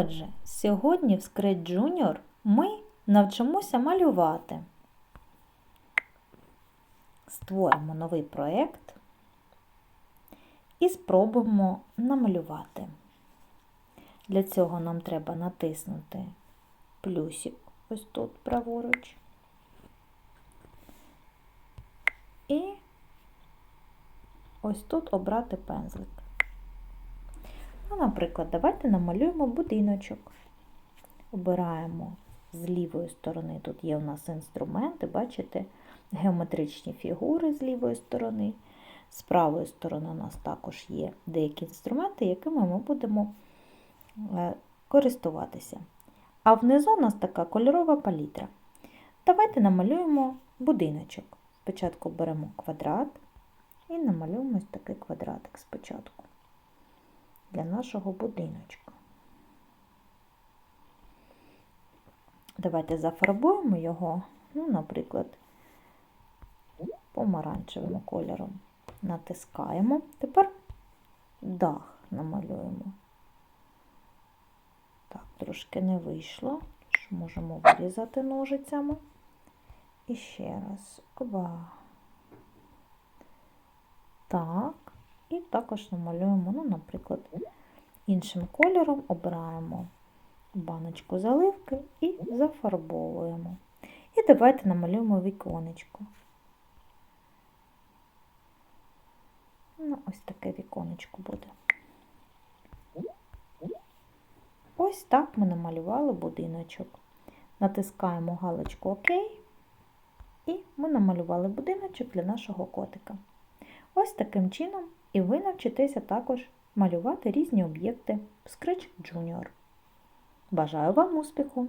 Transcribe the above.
Отже, сьогодні в Scratch Junior ми навчимося малювати. Створимо новий проєкт і спробуємо намалювати. Для цього нам треба натиснути плюсик ось тут праворуч. І ось тут обрати пензлик. Наприклад, давайте намалюємо будиночок. Обираємо з лівої сторони, тут є у нас інструменти, бачите, геометричні фігури з лівої сторони. З правої сторони у нас також є деякі інструменти, якими ми будемо е, користуватися. А внизу у нас така кольорова палітра. Давайте намалюємо будиночок. Спочатку беремо квадрат і намалюємо ось такий квадратик спочатку для нашого будиночка. Давайте зафарбуємо його, ну, наприклад, помаранчевим кольором. Натискаємо. Тепер дах намалюємо. Так, трошки не вийшло, що можемо вирізати ножицями. І ще раз. Оба. Так. І також намалюємо, ну, наприклад, іншим кольором обираємо баночку заливки і зафарбовуємо. І давайте намалюємо віконечко. Ну, ось таке віконечко буде. Ось так ми намалювали будиночок. Натискаємо галочку ОК, і ми намалювали будиночок для нашого котика. Ось таким чином і ви навчитеся також малювати різні об'єкти в Scratch Junior. Бажаю вам успіху!